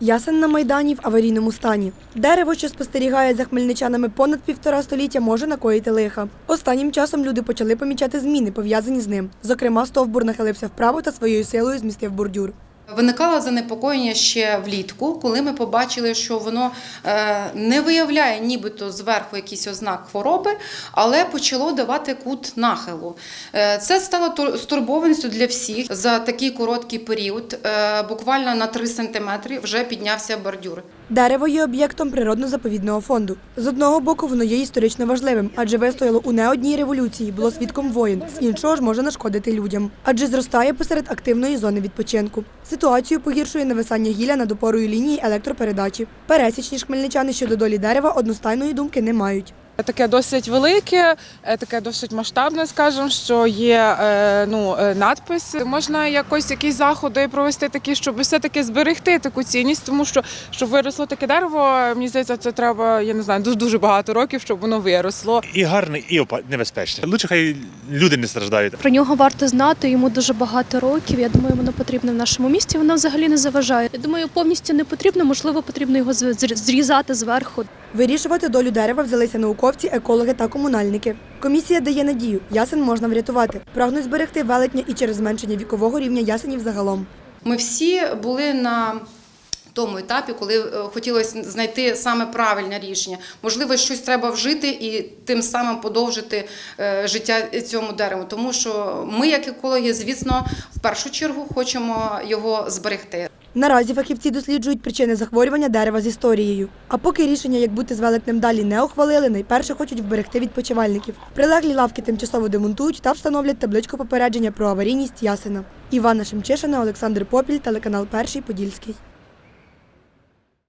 Ясен на Майдані в аварійному стані. Дерево, що спостерігає за хмельничанами понад півтора століття, може накоїти лиха. Останнім часом люди почали помічати зміни, пов'язані з ним. Зокрема, стовбур нахилився вправо та своєю силою змістив бордюр. Виникало занепокоєння ще влітку, коли ми побачили, що воно е, не виявляє нібито зверху якийсь ознак хвороби, але почало давати кут нахилу. Е, Це стало тур- стурбованістю для всіх. За такий короткий період, е, буквально на 3 сантиметри, вже піднявся бордюр. Дерево є об'єктом природно-заповідного фонду. З одного боку, воно є історично важливим, адже вистояло у не одній революції, було свідком воїн. З іншого ж може нашкодити людям, адже зростає посеред активної зони відпочинку. Ситуацію погіршує нависання гілля над опорою лінії електропередачі. Пересічні ж щодо долі дерева одностайної думки не мають. Таке досить велике, е, таке досить масштабне, скажімо, що є е, ну, е, надпис. Можна якось якісь заходи провести такі, щоб все-таки зберегти таку цінність, тому що щоб виросло таке дерево, мені здається, це треба, я не знаю, дуже дуже багато років, щоб воно виросло. і гарний, і опа- небезпечний. Лучше хай люди не страждають. Про нього варто знати. Йому дуже багато років. Я думаю, воно потрібно в нашому місті. Воно взагалі не заважає. Я думаю, повністю не потрібно. Можливо, потрібно його зрізати зверху. Вирішувати долю дерева взялися науковці, екологи та комунальники. Комісія дає надію, ясен можна врятувати. Прагнуть зберегти велетня і через зменшення вікового рівня ясенів загалом. Ми всі були на тому етапі, коли е, хотілося знайти саме правильне рішення. Можливо, щось треба вжити і тим самим подовжити е, життя цьому дереву. Тому що ми, як екологи, звісно, в першу чергу хочемо його зберегти. Наразі фахівці досліджують причини захворювання дерева з історією. А поки рішення, як бути з велетнем далі, не ухвалили, найперше хочуть вберегти відпочивальників. Прилеглі лавки тимчасово демонтують та встановлять табличку попередження про аварійність ясена. Івана Шемчишина, Олександр Попіль, телеканал Перший Подільський.